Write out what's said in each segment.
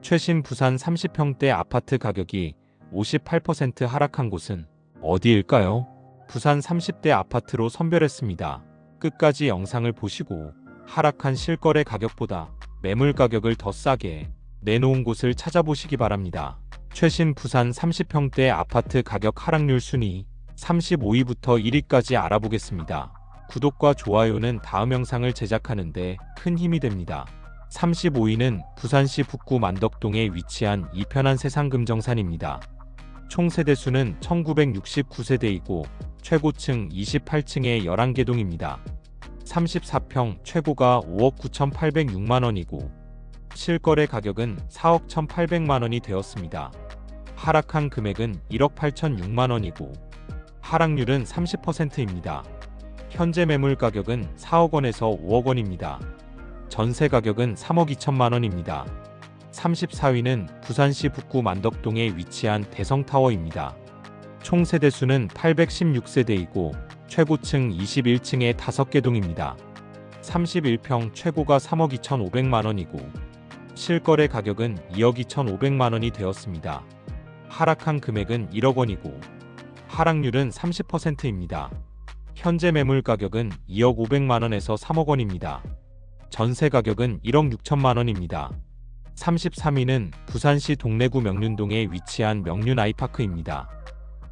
최신 부산 30평대 아파트 가격이 58% 하락한 곳은 어디일까요? 부산 30대 아파트로 선별했습니다. 끝까지 영상을 보시고 하락한 실거래 가격보다 매물 가격을 더 싸게 내놓은 곳을 찾아보시기 바랍니다. 최신 부산 30평대 아파트 가격 하락률 순위 35위부터 1위까지 알아보겠습니다. 구독과 좋아요는 다음 영상을 제작하는데 큰 힘이 됩니다. 35위는 부산시 북구 만덕동에 위치한 이편한 세상금정산입니다. 총 세대수는 1969세대이고 최고층 28층의 11개 동입니다. 34평 최고가 5억 9,806만 원이고 실거래 가격은 4억 1,800만 원이 되었습니다. 하락한 금액은 1억 8,006만 원이고 하락률은 30%입니다. 현재 매물 가격은 4억 원에서 5억 원입니다. 전세 가격은 3억 2천만 원입니다. 34위는 부산시 북구 만덕동에 위치한 대성타워입니다. 총 세대수는 816세대이고 최고층 21층의 5개 동입니다. 31평 최고가 3억 2,500만 원이고 실거래 가격은 2억 2,500만 원이 되었습니다. 하락한 금액은 1억 원이고 하락률은 30%입니다. 현재 매물 가격은 2억 500만 원에서 3억 원입니다. 전세 가격은 1억 6천만 원입니다. 33위는 부산시 동래구 명륜동에 위치한 명륜 아이파크입니다.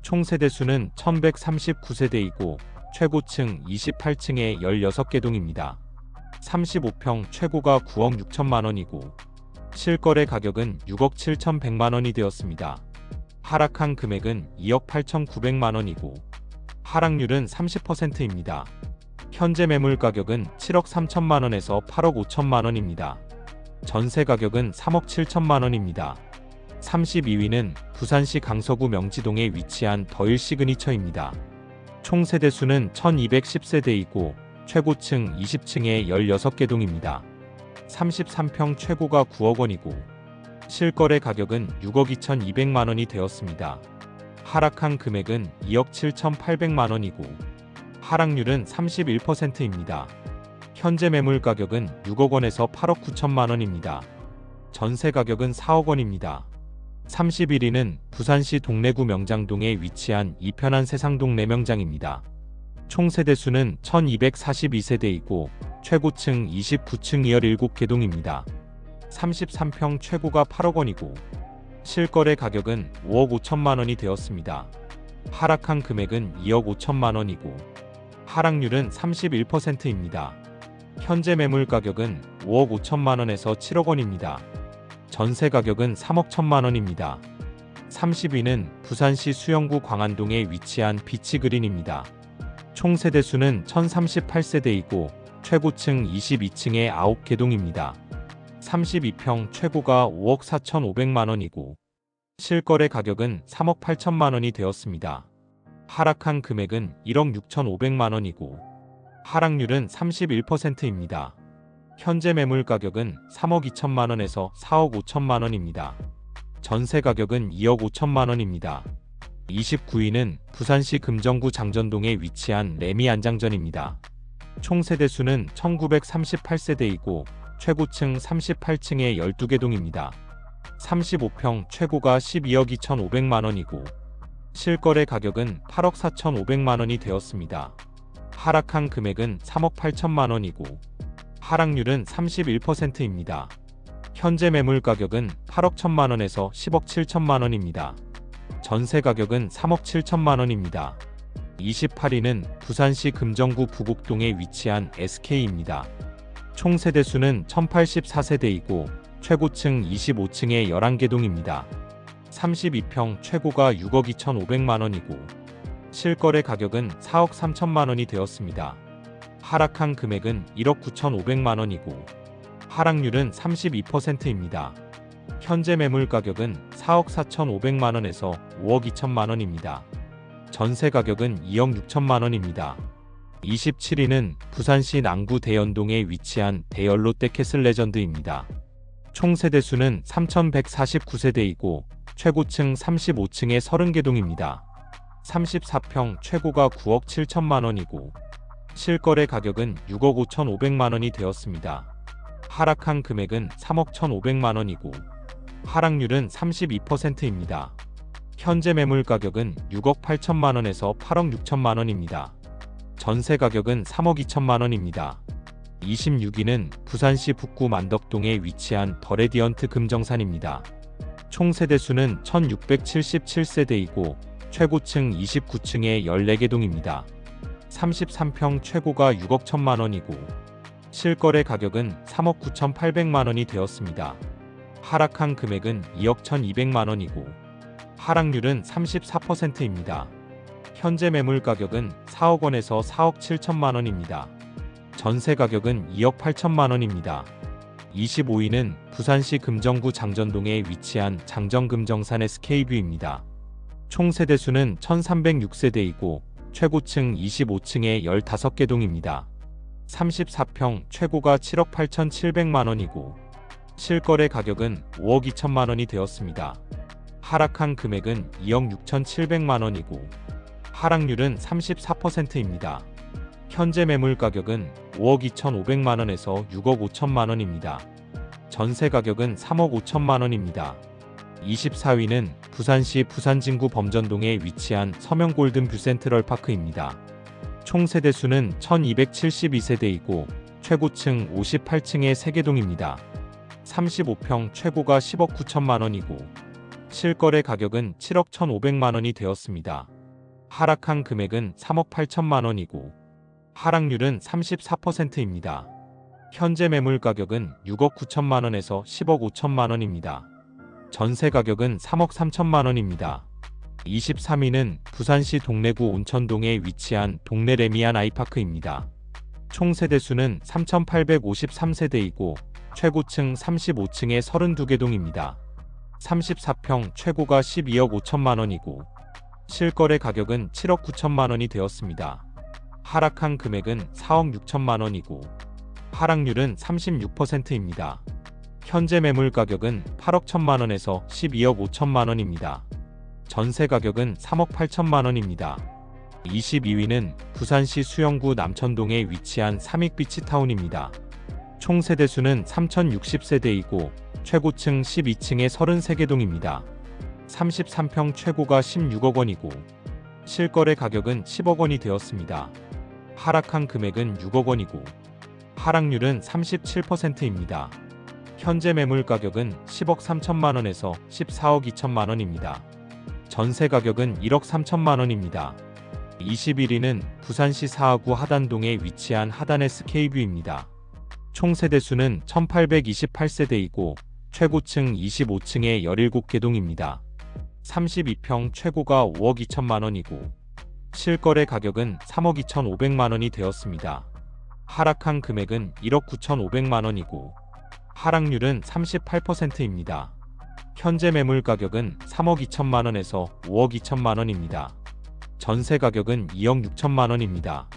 총 세대수는 1139세대이고 최고층 28층의 16개 동입니다. 35평 최고가 9억 6천만 원이고 실거래 가격은 6억 7천100만 원이 되었습니다. 하락한 금액은 2억 8천9백만 원이고 하락률은 30%입니다. 현재 매물 가격은 7억 3천만 원에서 8억 5천만 원입니다. 전세 가격은 3억 7천만 원입니다. 32위는 부산시 강서구 명지동에 위치한 더일 시그니처입니다. 총 세대 수는 1210세대이고 최고층 20층의 16개 동입니다. 33평 최고가 9억 원이고 실거래 가격은 6억 2,200만 원이 되었습니다. 하락한 금액은 2억 7,800만 원이고 하락률은 31%입니다. 현재 매물 가격은 6억 원에서 8억 9천만 원입니다. 전세 가격은 4억 원입니다. 31위는 부산시 동래구 명장동에 위치한 이편한 세상동 내명장입니다. 총 세대수는 1242세대이고 최고층 29층 17개 동입니다. 33평 최고가 8억 원이고 실거래 가격은 5억 5천만 원이 되었습니다. 하락한 금액은 2억 5천만 원이고 하락률은 31%입니다. 현재 매물 가격은 5억 5천만 원에서 7억 원입니다. 전세 가격은 3억 1천만 원입니다. 30위는 부산시 수영구 광안동에 위치한 비치그린입니다. 총 세대 수는 1038세대이고 최고층 22층의 9개 동입니다. 32평 최고가 5억 4,500만 원이고 실거래 가격은 3억 8천만 원이 되었습니다. 하락한 금액은 1억 6,500만 원이고 하락률은 31%입니다. 현재 매물 가격은 3억 2천만 원에서 4억 5천만 원입니다. 전세 가격은 2억 5천만 원입니다. 29위는 부산시 금정구 장전동에 위치한 레미 안장전입니다. 총 세대수는 1938세대이고 최고층 38층의 12개 동입니다. 35평 최고가 12억 2,500만 원이고 실거래 가격은 8억 4,500만 원이 되었습니다. 하락한 금액은 3억 8천만 원이고 하락률은 31%입니다. 현재 매물 가격은 8억 1천만 원에서 10억 7천만 원입니다. 전세 가격은 3억 7천만 원입니다. 28위는 부산시 금정구 부곡동에 위치한 SK입니다. 총 세대수는 1084세대이고 최고층 25층의 11개 동입니다. 32평 최고가 6억 2,500만 원이고 실거래 가격은 4억 3천만 원이 되었습니다. 하락한 금액은 1억 9,500만 원이고 하락률은 32%입니다. 현재 매물 가격은 4억 4,500만 원에서 5억 2천만 원입니다. 전세 가격은 2억 6천만 원입니다. 27위는 부산시 남구 대연동에 위치한 대연 롯데 캐슬 레전드입니다. 총 세대수는 3,149세대이고 최고층 35층의 30개 동입니다. 34평 최고가 9억 7천만 원이고 실거래 가격은 6억 5천 5백만 원이 되었습니다. 하락한 금액은 3억 1,500만 원이고 하락률은 32%입니다. 현재 매물 가격은 6억 8천만 원에서 8억 6천만 원입니다. 전세 가격은 3억 2천만 원입니다. 26위는 부산시 북구 만덕동에 위치한 더레디언트 금정산입니다. 총 세대수는 1677세대이고 최고층 29층에 14개 동입니다. 33평 최고가 6억 1천만 원이고 실거래 가격은 3억 9천8백만 원이 되었습니다. 하락한 금액은 2억 1,200만 원이고 하락률은 34%입니다. 현재 매물 가격은 4억 원에서 4억 7천만 원입니다. 전세 가격은 2억 8천만 원입니다. 25위는 부산시 금정구 장전동에 위치한 장정금정산 SK뷰입니다. 총 세대수는 1306세대이고 최고층 25층에 15개 동입니다. 34평 최고가 7억 8천7백만 원이고 실거래 가격은 5억 2천만 원이 되었습니다. 하락한 금액은 2억 6천7백만 원이고 하락률은 34%입니다. 현재 매물 가격은 5억 2천5백만 원에서 6억 5천만 원입니다. 전세 가격은 3억 5천만 원입니다. 24위는 부산시 부산진구 범전동에 위치한 서명골든 뷰 센트럴 파크입니다. 총 세대 수는 1272세대이고 최고층 58층의 3개 동입니다. 35평 최고가 10억 9천만 원이고 실거래 가격은 7억 1,500만 원이 되었습니다. 하락한 금액은 3억 8천만 원이고 하락률은 34%입니다. 현재 매물 가격은 6억 9천만 원에서 10억 5천만 원입니다. 전세 가격은 3억 3천만 원입니다. 23위는 부산시 동래구 온천동에 위치한 동래 레미안 아이파크입니다. 총 세대수는 3,853세대이고 최고층 35층에 32개 동입니다. 34평 최고가 12억 5천만 원이고 실거래 가격은 7억 9천만 원이 되었습니다. 하락한 금액은 4억 6천만 원이고 하락률은 36%입니다. 현재 매물 가격은 8억 1천만 원에서 12억 5천만 원입니다. 전세 가격은 3억 8천만 원입니다. 22위는 부산시 수영구 남천동에 위치한 삼익비치타운입니다. 총 세대수는 3,060세대이고 최고층 12층에 33개 동입니다. 33평 최고가 16억 원이고 실거래 가격은 10억 원이 되었습니다. 하락한 금액은 6억 원이고 하락률은 37%입니다. 현재 매물 가격은 10억 3천만 원에서 14억 2천만 원입니다. 전세 가격은 1억 3천만 원입니다. 21위는 부산시 사하구 하단동에 위치한 하단 SK뷰입니다. 총 세대수는 1828세대이고 최고층 25층에 17개 동입니다. 32평 최고가 5억 2천만 원이고 실거래 가격은 3억 2천5백만 원이 되었습니다. 하락한 금액은 1억 9천5백만 원이고 하락률은 38%입니다. 현재 매물 가격은 3억 2천만 원에서 5억 2천만 원입니다. 전세 가격은 2억 6천만 원입니다.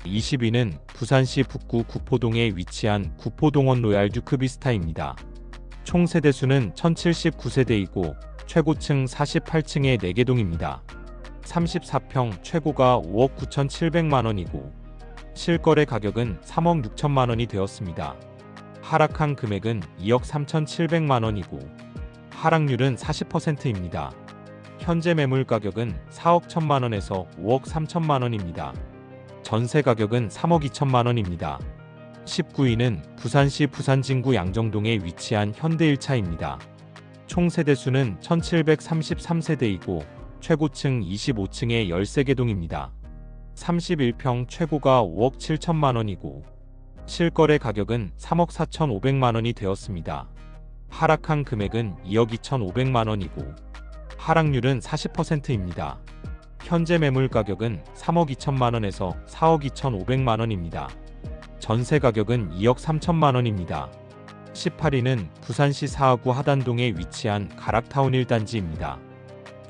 20위는 부산시 북구 구포동에 위치한 구포동원 로얄 듀크비스타입니다. 총 세대수는 1079세대이고 최고층 48층에 4개 동입니다. 34평 최고가 5억 9천7백만 원이고 실거래 가격은 3억 6천만 원이 되었습니다. 하락한 금액은 2억 3천7백만 원이고 하락률은 40%입니다. 현재 매물 가격은 4억 1천만 원에서 5억 3천만 원입니다. 전세 가격은 3억 2천만 원입니다. 19위는 부산시 부산진구 양정동에 위치한 현대 1차입니다. 총 세대수는 1733세대이고 최고층 25층에 13개 동입니다. 31평 최고가 5억 7천만 원이고 실거래 가격은 3억 4천5백만 원이 되었습니다. 하락한 금액은 2억 2천5백만 원이고 하락률은 40%입니다. 현재 매물 가격은 3억 2천만 원에서 4억 2천5백만 원입니다. 전세 가격은 2억 3천만 원입니다. 18위는 부산시 사하구 하단동에 위치한 가락타운 1단지입니다.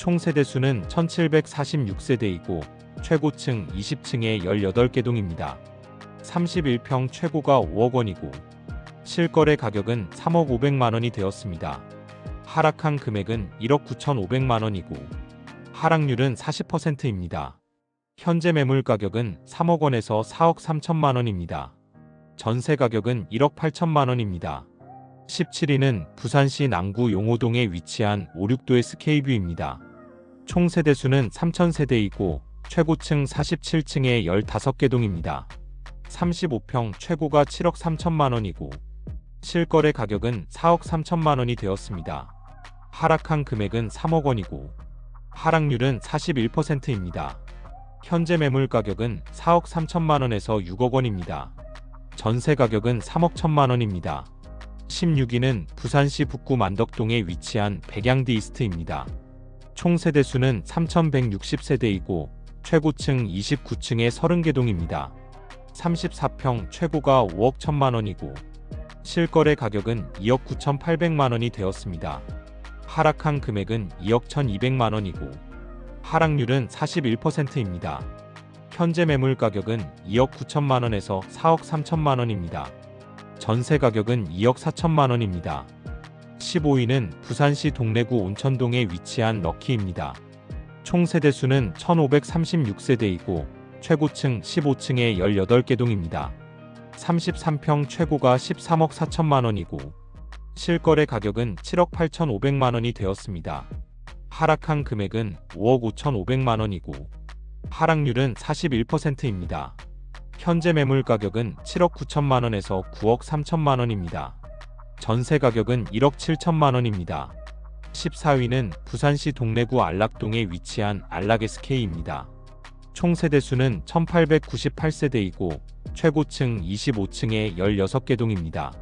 총 세대수는 1746세대이고 최고층 20층에 18개 동입니다. 31평 최고가 5억 원이고 실거래 가격은 3억 5백만 원이 되었습니다. 하락한 금액은 1억 9천5백만 원이고 하락률은 40%입니다. 현재 매물 가격은 3억 원에서 4억 3천만 원입니다. 전세 가격은 1억 8천만 원입니다. 17위는 부산시 남구 용호동에 위치한 5, 6도의 스케이뷰입니다. 총 세대수는 3,000세대이고 최고층 47층에 15개 동입니다. 35평 최고가 7억 3천만 원이고 실거래 가격은 4억 3천만 원이 되었습니다. 하락한 금액은 3억 원이고 하락률은 41%입니다. 현재 매물 가격은 4억 3천만 원에서 6억 원입니다. 전세 가격은 3억 1천만 원입니다. 16위는 부산시 북구 만덕동에 위치한 백양디 이스트입니다. 총 세대 수는 3,160세대이고 최고층 29층에 30개 동입니다. 34평 최고가 5억 1천만 원이고 실거래 가격은 2억 9,800만 원이 되었습니다. 하락한 금액은 2억 1,200만 원이고 하락률은 41%입니다. 현재 매물 가격은 2억 9천만 원에서 4억 3천만 원입니다. 전세 가격은 2억 4천만 원입니다. 15위는 부산시 동래구 온천동에 위치한 럭키입니다. 총 세대수는 1536세대이고 최고층 15층에 18개 동입니다. 33평 최고가 13억 4천만 원이고 실거래 가격은 7억 8천5백만 원이 되었습니다. 하락한 금액은 5억 5천5백만 원이고 하락률은 41%입니다. 현재 매물 가격은 7억 9천만 원에서 9억 3천만 원입니다. 전세 가격은 1억 7천만 원입니다. 14위는 부산시 동래구 안락동에 위치한 안락SK입니다. 총 세대수는 1898세대이고 최고층 25층에 16개 동입니다.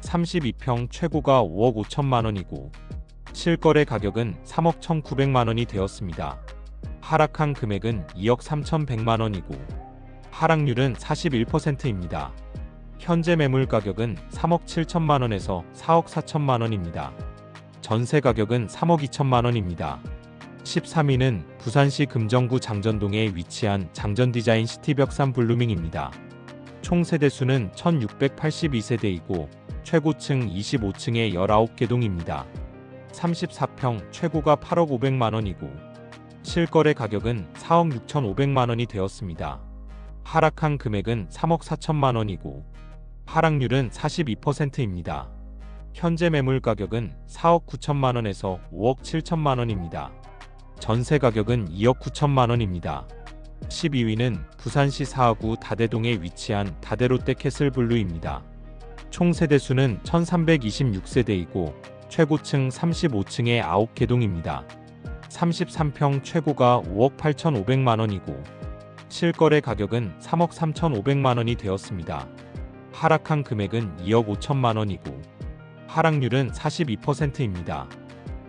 32평 최고가 5억 5천만 원이고 실거래 가격은 3억 1,900만 원이 되었습니다. 하락한 금액은 2억 3,100만 원이고 하락률은 41%입니다. 현재 매물 가격은 3억 7천만 원에서 4억 4천만 원입니다. 전세 가격은 3억 2천만 원입니다. 13위는 부산시 금정구 장전동에 위치한 장전디자인 시티벽산 블루밍입니다. 총 세대수는 1682세대이고 최고층 25층에 19개 동입니다. 34평 최고가 8억 500만 원이고 실거래 가격은 4억 6천5백만 원이 되었습니다. 하락한 금액은 3억 4천만 원이고 하락률은 42%입니다. 현재 매물 가격은 4억 9천만 원에서 5억 7천만 원입니다. 전세 가격은 2억 9천만 원입니다. 12위는 부산시 사하구 다대동에 위치한 다대롯데 캐슬블루입니다. 총 세대 수는 1326세대이고 최고층 35층에 9개 동입니다. 33평 최고가 5억 8천5백만 원이고 실거래 가격은 3억 3천5백만 원이 되었습니다. 하락한 금액은 2억 5천만 원이고 하락률은 42%입니다.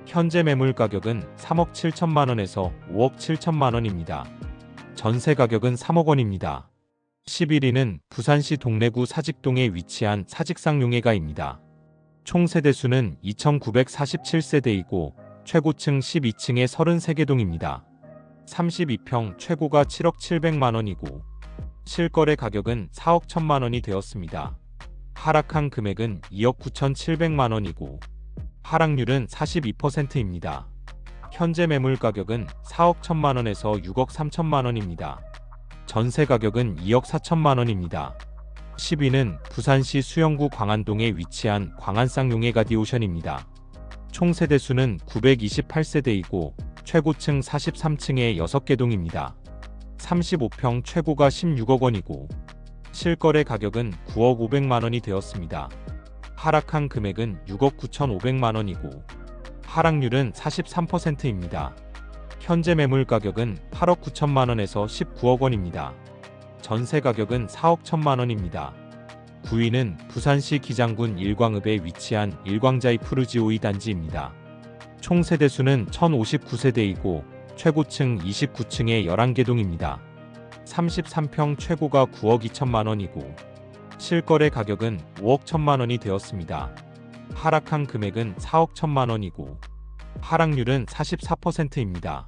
현재 매물 가격은 3억 7천만 원에서 5억 7천만 원입니다. 전세 가격은 3억 원입니다. 11위는 부산시 동래구 사직동에 위치한 사직상용회가입니다. 총 세대수는 2,947세대이고 최고층 12층에 33개 동입니다. 32평 최고가 7억 7백만 원이고 실거래 가격은 4억 1천만 원이 되었습니다. 하락한 금액은 2억 9천7백만 원이고 하락률은 42%입니다. 현재 매물 가격은 4억 1천만 원에서 6억 3천만 원입니다. 전세 가격은 2억 4천만 원입니다. 10위는 부산시 수영구 광안동에 위치한 광안쌍용해가 디오션입니다. 총 세대 수는 928세대이고 최고층 43층에 6개 동입니다. 35평 최고가 16억 원이고 실거래 가격은 9억 5백만 원이 되었습니다. 하락한 금액은 6억 9천5백만 원이고 하락률은 43%입니다. 현재 매물 가격은 8억 9천만 원에서 19억 원입니다. 전세 가격은 4억 1천만 원입니다. 9위는 부산시 기장군 일광읍에 위치한 일광자이 푸르지오이 단지입니다. 총 세대수는 1059세대이고 최고층 29층에 11개 동입니다. 33평 최고가 9억 2천만 원이고 실거래 가격은 5억 1천만 원이 되었습니다. 하락한 금액은 4억 1천만 원이고 하락률은 44%입니다.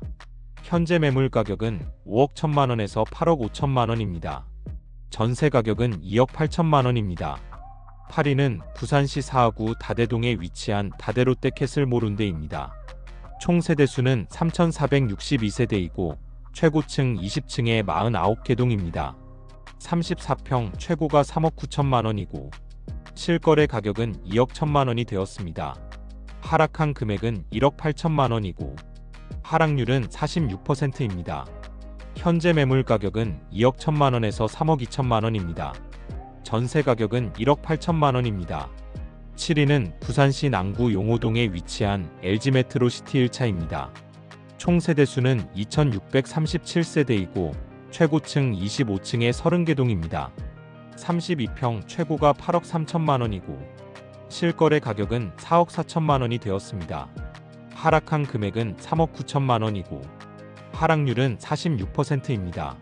현재 매물 가격은 5억 1천만 원에서 8억 5천만 원입니다. 전세 가격은 2억 8천만 원입니다. 8위는 부산시 사하구 다대동에 위치한 다대롯데 캐슬 모룬데입니다. 총 세대수는 3,462세대이고 최고층 20층에 49개 동입니다. 34평 최고가 3억 9천만 원이고 실거래 가격은 2억 1천만 원이 되었습니다. 하락한 금액은 1억 8천만 원이고 하락률은 46%입니다. 현재 매물 가격은 2억 1천만 원에서 3억 2천만 원입니다. 전세 가격은 1억 8천만 원입니다. 7위는 부산시 남구 용호동에 위치한 LG 메트로시티 1차입니다. 총 세대수는 2637세대이고 최고층 25층의 30개 동입니다. 32평 최고가 8억 3천만 원이고 실거래 가격은 4억 4천만 원이 되었습니다. 하락한 금액은 3억 9천만 원이고 하락률은 46%입니다.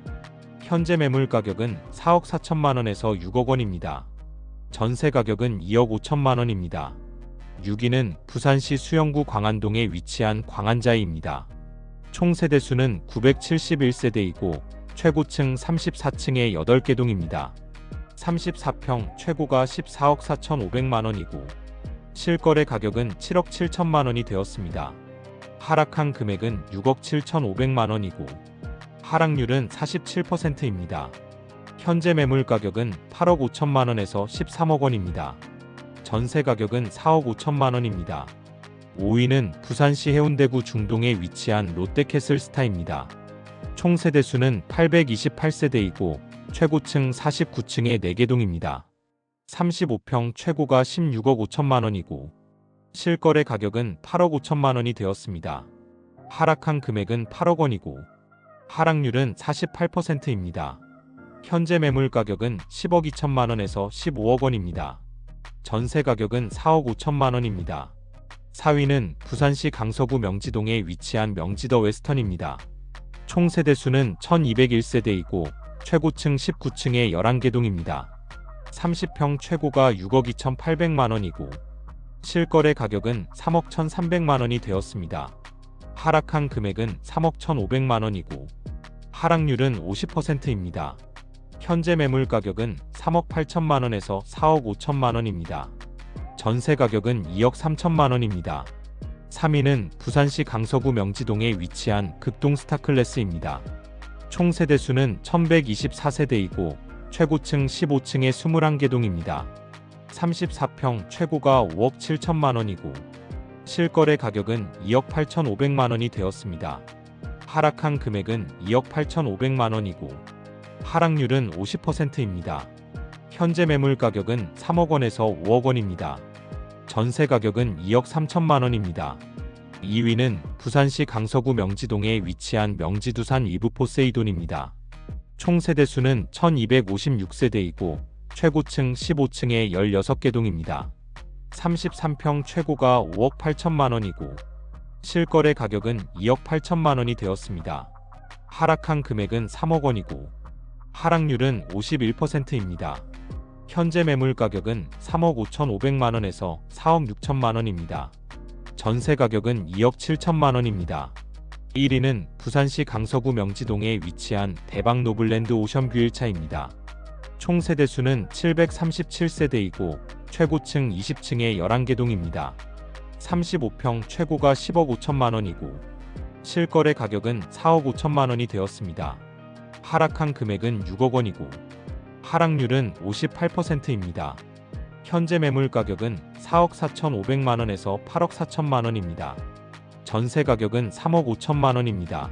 현재 매물 가격은 4억 4천만 원에서 6억 원입니다. 전세 가격은 2억 5천만 원입니다. 6위는 부산시 수영구 광안동에 위치한 광안자이입니다. 총 세대 수는 971세대이고 최고층 34층의 8개 동입니다. 34평 최고가 14억 4천5백만 원이고 실거래 가격은 7억 7천만 원이 되었습니다. 하락한 금액은 6억 7천5백만 원이고 하락률은 47%입니다. 현재 매물 가격은 8억 5천만 원에서 13억 원입니다. 전세 가격은 4억 5천만 원입니다. 5위는 부산시 해운대구 중동에 위치한 롯데캐슬스타입니다. 총 세대수는 828세대이고 최고층 49층의 4개 동입니다. 35평 최고가 16억 5천만 원이고 실거래 가격은 8억 5천만 원이 되었습니다. 하락한 금액은 8억 원이고 하락률은 48%입니다. 현재 매물 가격은 10억 2천만 원에서 15억 원입니다. 전세 가격은 4억 5천만 원입니다. 4위는 부산시 강서구 명지동에 위치한 명지더 웨스턴입니다. 총 세대수는 1201세대이고 최고층 19층의 11개 동입니다. 30평 최고가 6억 2,800만 원이고 실거래 가격은 3억 1,300만 원이 되었습니다. 하락한 금액은 3억 1,500만 원이고 하락률은 50%입니다. 현재 매물 가격은 3억 8천만 원에서 4억 5천만 원입니다. 전세 가격은 2억 3천만 원입니다. 3위는 부산시 강서구 명지동에 위치한 극동 스타클래스입니다. 총 세대 수는 1124세대이고 최고층 15층의 21개 동입니다. 34평 최고가 5억 7천만 원이고 실거래 가격은 2억 8천 5백만 원이 되었습니다. 하락한 금액은 2억 8천 5백만 원이고 하락률은 50%입니다. 현재 매물 가격은 3억 원에서 5억 원입니다. 전세 가격은 2억 3천만 원입니다. 2위는 부산시 강서구 명지동에 위치한 명지두산 이브 포세이돈입니다. 총 세대수는 1256세대이고 최고층 15층의 16개 동입니다. 33평 최고가 5억 8천만 원이고 실거래 가격은 2억 8천만 원이 되었습니다. 하락한 금액은 3억 원이고 하락률은 51%입니다. 현재 매물 가격은 3억 5천5백만 원에서 4억 6천만 원입니다. 전세 가격은 2억 7천만 원입니다. 1위는 부산시 강서구 명지동에 위치한 대박 노블랜드 오션뷰 1차입니다. 총 세대 수는 737세대이고 최고층 20층의 11개 동입니다. 35평 최고가 10억 5천만 원이고 실거래 가격은 4억 5천만 원이 되었습니다. 하락한 금액은 6억 원이고 하락률은 58%입니다. 현재 매물 가격은 4억 4천5백만 원에서 8억 4천만 원입니다. 전세 가격은 3억 5천만 원입니다.